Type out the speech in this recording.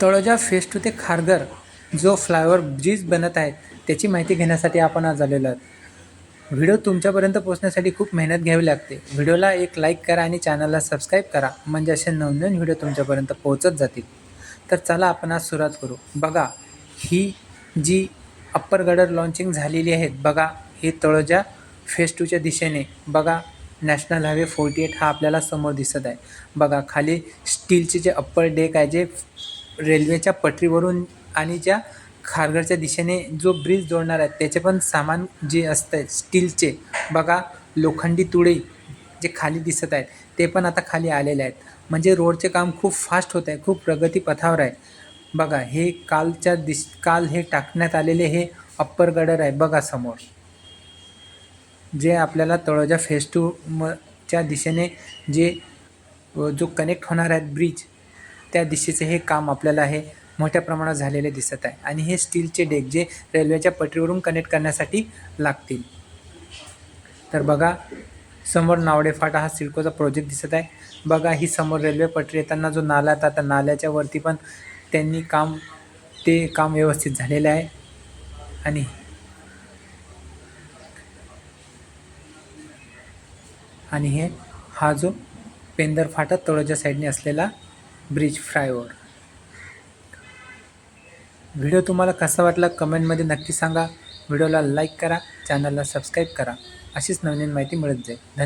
Taloja face to ते खारघर जो flyover bridge बनत आहे त्याची माहिती घेण्यासाठी आपण आज आलेलो आहोत. व्हिडिओ तुमच्यापर्यंत पोहोचण्यासाठी खूप मेहनत घ्यावी लागते. व्हिडिओला एक लाईक करा आणि चॅनलला सबस्क्राईब करा म्हणजे असे नवनवीन व्हिडिओ तुमच्यापर्यंत पोहोचत जातील. तर चला आपण आज सुरुवात करू. बघा ही जी अप्पर गडर लॉन्चिंग झालेली आहेत बघा हे तळोजा फेस टूच्या दिशेने बघा नॅशनल हायवे फोर्टी एट हा आपल्याला समोर दिसत आहे. बघा खाली स्टीलचे जे अप्पर डेक आहे जे रेल्वेच्या पटरीवरून आणि ज्या खारघरच्या दिशेने जो ब्रिज जोडणार आहे त्याचे पण सामान जे असतं आहे स्टीलचे बघा लोखंडी तुळे जे खाली दिसत आहेत ते पण आता खाली आलेले आहेत. म्हणजे रोडचे काम खूप फास्ट होत आहे खूप प्रगतीपथावर आहे. बघा हे कालच्या दिश काल हे टाकण्यात आलेले हे अप्पर गडर आहे बघा समोर. जे आपल्याला तळोजा फेस टू म च्या दिशेने जे जो कनेक्ट होणार आहेत ब्रिज त्या दिशेचे हे काम आपल्याला हे मोठ्या प्रमाणात झालेले दिसत आहे. आणि हे स्टीलचे डेक जे रेल्वेच्या पटरीवरून कनेक्ट करण्यासाठी लागतील. तर बघा समोर नावडे फाटा हा सिडकोचा प्रोजेक्ट दिसत आहे. बघा ही समोर रेल्वे पटरी येताना जो नाला आहे आता नाल्याच्या वरती पण त्यांनी काम ते काम व्यवस्थित झालेलं आहे. आणि आणि हे हा जो पेंदर फाटा तळोजा साईडने असलेला ब्रिज फ्रायओवर व्हिडिओ तुम्हाला कसा वाटला कमेंटमध्ये नक्की सांगा. व्हिडिओला लाईक करा चॅनलला सबस्क्राईब करा. अशीच नवीन माहिती मिळत जाईल. धन्यवाद.